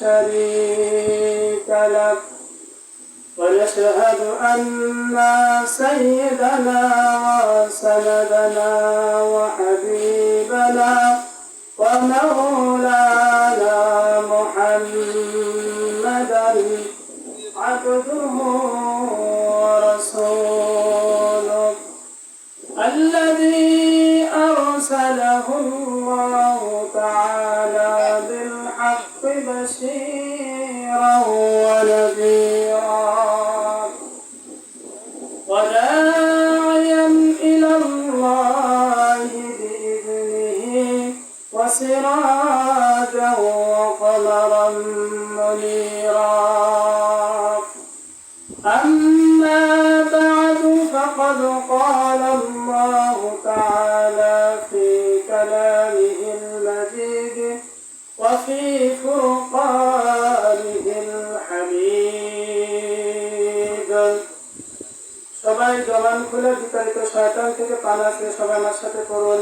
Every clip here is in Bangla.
شريك له ونشهد أن سيدنا وسندنا وحبيبنا ومولانا وسراجا وقمرا منيرا أما بعد فقد قال الله تعالى في كلامه المجيد وفي فرقانه الحميد সবাই জবান খুলে বিতাড়িত শয়তান থেকে পানা পেয়ে সবাই আমার সাথে করুন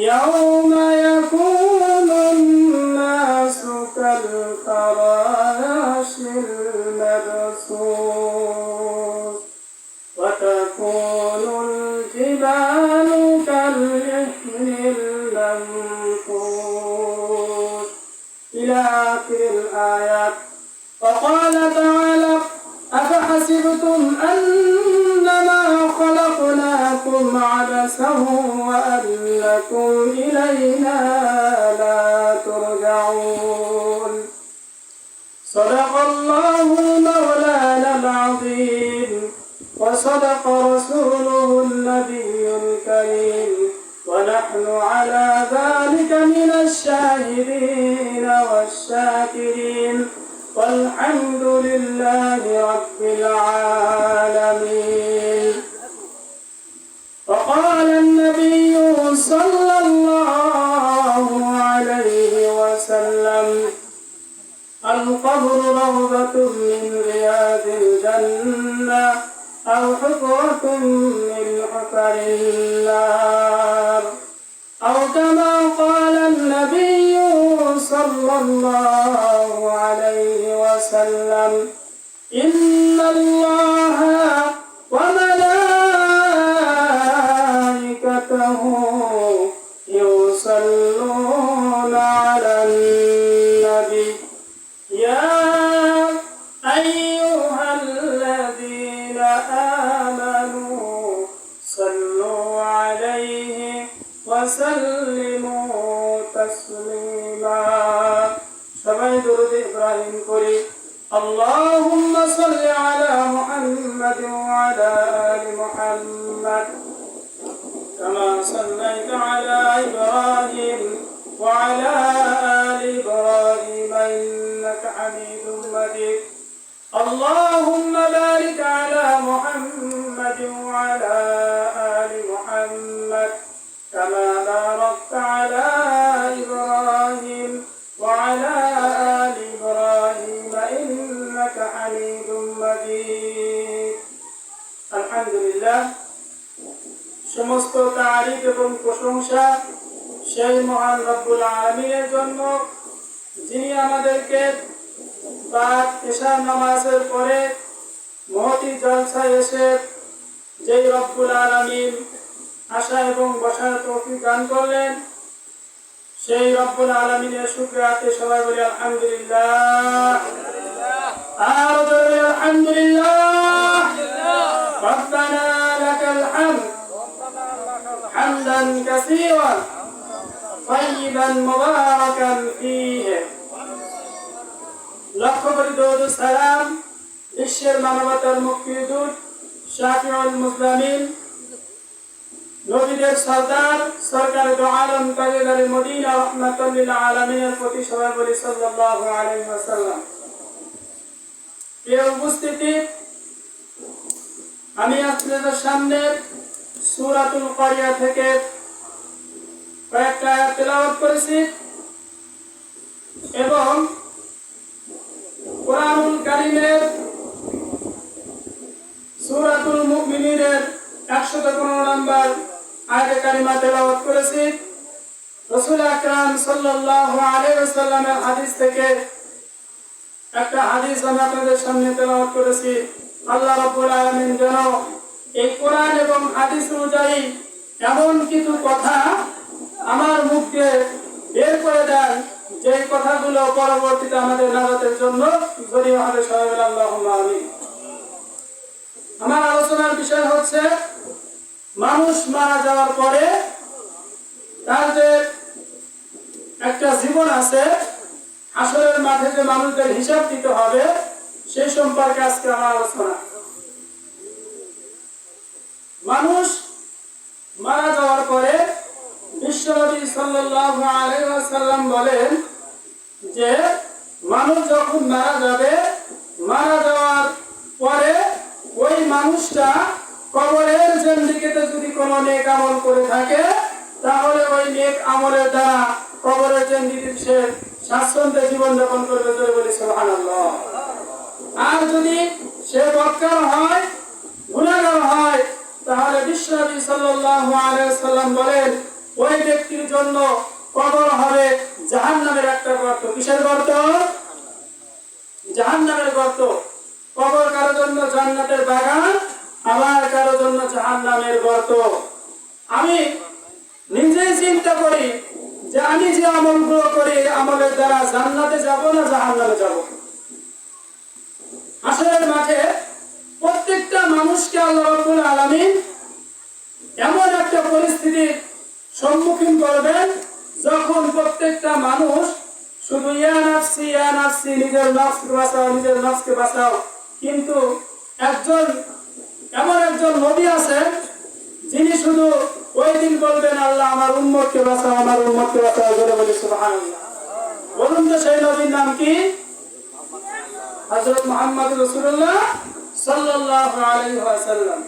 يوم يكون الناس كالفراش المبثوث وتكون الجبال كالإحن المنفوش إلى آخر الآيات. وقال تعالى أفحسبتم أنما خلقناكم عبثا وأنكم إلينا لا ترجعون. صدق الله مولانا العظيم وصدق رسوله النبي الكريم. ونحن على ذلك من الشاهدين والشاكرين. والحمد لله رب العالمين. القبر روضة من رياض الجنة أو حفرة من حفر النار. أو كما قال النبي صلى الله عليه وسلم إن الله وملائكته وسلموا تسليما সবাই দরুদ ইব্রাহিম করি اللهم صل على محمد وعلى آل محمد كما صليت على إبراهيم وعلى آل إبراهيم إنك حميد مجيد اللهم بارك على محمد وعلى آل আলহামদুলিল্লাহ। সমস্ত তারিখ এবং প্রশংসা সেই মহান রব্বুল আলমিনের জন্য, যিনি আমাদেরকে বা এশা নামাজের পরে মহতি জলসা এসে যেই রব্বুল আলমিন আশা এবং বসার তৌফিক গান করলেন, সেই রব্বুল আলমিনের সুক্রাতে সবাই বলি আলহামদুলিল্লাহ। আলহামদুলিল্লাহ। ربنا لك الحمد حمدا كثيرا طيبا مباركا فيه লক্ষ্য করি দৌদ সালাম বিশ্বের মানবতার মুক্তিদূত শাফিউল মুসলামিন নবীদের সর্দার সরকার দো আলম কাজী আলী মদিনা রহমাতুল্লিল আলমিনের প্রতি সবাই বলি সাল্লাল্লাহু আলাইহি ওয়াসাল্লাম প্রিয় উপস্থিতি আমি আপনাদের সামনে সূরাতুল কারিয়া থেকে কয়েকটা তেলাওয়াত করেছি এবং কোরআনুল কারিমের সূরাতুল মুমিনের 115 নম্বর আয়াতে কারিমা তেলাওয়াত করেছি। রসুল আকরাম সাল্লাল্লাহু আলাইহি ওয়াসাল্লামের হাদিস থেকে একটা হাদিস আমি আপনাদের সামনে তেলাওয়াত করেছি। আল্লাহ রাব্বুল আলামিন যেন এই কোরআন এবং হাদিস অনুযায়ী এমন কিছু কথা আমার মুখ দিয়ে বের করে দেন যে কথাগুলো পরবর্তীতে আমাদের নাজাতের জন্য জড়িয়ে হবে আমার আলোচনার বিষয় হচ্ছে, মানুষ মারা যাওয়ার পরে তার যে একটা জীবন আছে আসলের মাঠে যে মানুষদের হিসাব দিতে হবে সেই সম্পর্কে আজকে আমার আলোচনা। মানুষ মারা যাওয়ার পরে বিশ্বনবী ওয়াসাল্লাম বলেন যে, মানুষ যখন মারা যাবে, মারা যাওয়ার পরে ওই মানুষটা কবরের জেন্দিকেতে যদি কোনো নেক আমল করে থাকে, তাহলে ওই নেক আমলের দ্বারা কবরের জেন্দিকে সে স্বাচ্ছন্দ্যে জীবন যাপন করবে বলি, সুবহানাল্লাহ। আর যদি সে বৎকার হয়, গুণাগার হয়, তাহলে বিশ্বনবী সাল্লাম বলেন, ওই ব্যক্তির জন্য কবর হবে জাহান্নামের একটা গর্ত। কিসের গর্ত? জাহান্নামের গর্ত। কবর কারোর জন্য জান্নাতের বাগান, আবার কারোর জন্য জাহান্নামের গর্ত। আমি নিজেই চিন্তা করি যে আমি যে আমলগুলো করি আমলের দ্বারা জান্নাতে যাব না জাহান্নামে যাব? আসলের মাঠে প্রত্যেকটা মানুষকে আল্লাহ রাব্বুল আলামিন এমন একটা পরিস্থিতির সম্মুখীন করবেন যখন প্রত্যেকটা মানুষ শুধু নিজের বাঁচাও নিজের বাঁচাও। কিন্তু একজন, এমন একজন নবী আছেন যিনি শুধু ওই দিন বলবেন, আল্লাহ আমার উম্মতকে বাঁচাও, আমার উম্মতকে বাঁচাও। বলে বলি বলুন তো সেই নবীর নাম কি? হযরত মুহাম্মদ আলাইহি ওয়াসাল্লাম।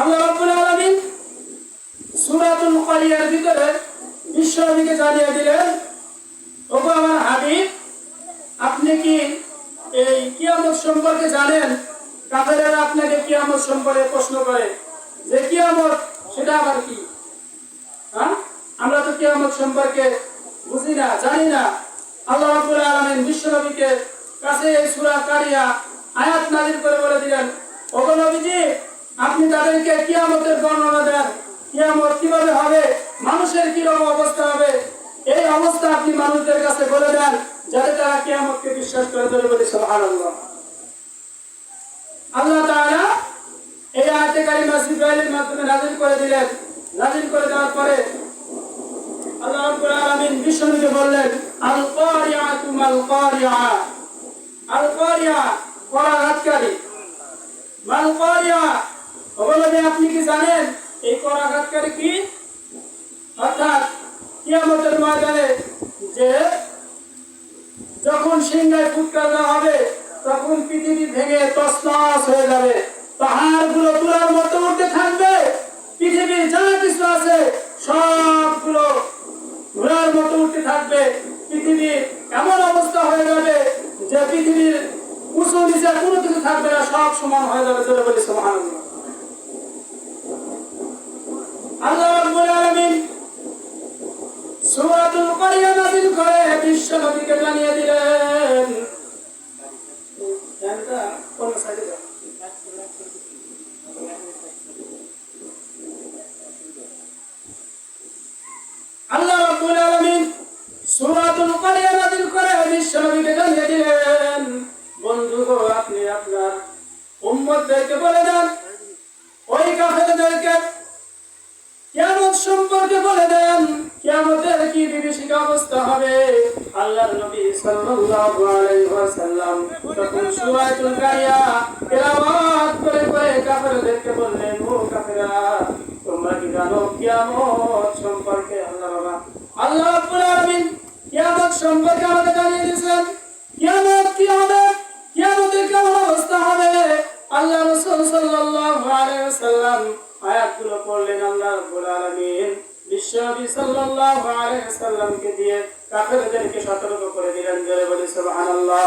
আল্লাহ রাব্বুল আলামিন সূরাতুল ভিতরে বিশ্বনবীকে জানিয়ে দিলেন আমার হাবিব, আপনি কি এই কিয়ামত সম্পর্কে জানেন? কাফেরেরা আপনাকে কিয়ামত সম্পর্কে প্রশ্ন করে, যে কিয়ামত, সেটা আবার কি? হ্যাঁ? আমরা তো কিয়ামত সম্পর্কে বুঝি না, জানি না। আল্লাহ রাব্বুল আলামিন বিশ্বনবীকে কাছে এই সূরা কারিয়া আয়াত নাযিল করে বলে দিলেন, ওগো নবীজি, আপনি তাদেরকে কিয়ামতের বর্ণনা দেন। কিয়ামত কীভাবে হবে? মানুষের কীরকম অবস্থা হবে? এই অবস্থা আপনি মানুষদের কাছে বলে দেন, যাতে তারা কিয়ামতকে বিশ্বাস করে ধরে বলে, সুবহানাল্লাহ। আল্লাহ তাআলা এই আয়াতে কারিমা জিব্রাইলের মাধ্যমে নাযিল করে দিলেন। নাযিল করে দেওয়ার পরে আল্লাহ রাব্বুল আলামিন বিশ্বনবীকে বললেন আল কারিয়া আপনি কি জানেন এই করাঘাতকারী কি? অর্থাৎ কিয়ামতের ময়দানে যে যখন সিংহায় ফুটকার দেওয়া হবে, তখন পৃথিবী ভেঙে তসনস হয়ে যাবে। পাহাড়গুলো তুলার মতো উঠতে থাকবে। পৃথিবীর যা কিছু আছে, সবগুলো ঘোড়ার মতো উঠতে থাকবে। পৃথিবীর এমন অবস্থা হয়ে যাবে যে পৃথিবীর উঁচু নিচে কোনো কিছু থাকবে না, সব সমান হয়ে যাবে চলে বলি সমান আল্লাহ জানিয়ে দিলেন। কোন সাইডে দাও আল্লাহ রাব্বুল আলামিন সূরাতুল কারিয়া নাযিল করে বিশ্ব নবীকে জানিয়ে দিলেন বন্ধু গো আপনি আপনার উম্মতদেরকে বলে দেন ওই কাফেরদেরকে কিয়ামত সম্পর্কে বলে দেন কিয়ামতের কি বিভীষিকা অবস্থা হবে। আল্লাহর নবী সাল্লাল্লাহু আলাইহি ওয়াসাল্লাম তখন সূরাতুল কারিয়া তেলাওয়াত করে করে কাফেরদেরকে বললেন, ও কাফেরা, তোমরা কি জানো কিয়ামত সম্পর্কে আল্লাহ বাবা? আল্লাহ রাব্বুল আলামিন কিয়ামত সম্পর্কে আমাদের জানিয়ে দিয়েছেন কিয়ামত কি হবে? কিয়ামতের কেমন অবস্থা হবে? আল্লাহ রাসূল সাল্লাল্লাহু আলাইহি ওয়াসাল্লাম আয়াতগুলো পড়লেন, আল্লাহ রাব্বুল আলামিন বিশ্বনবী দিয়ে কাফেরদেরকে সতর্ক করে দিলেন। জোরে বলি সুবহানাল্লাহ।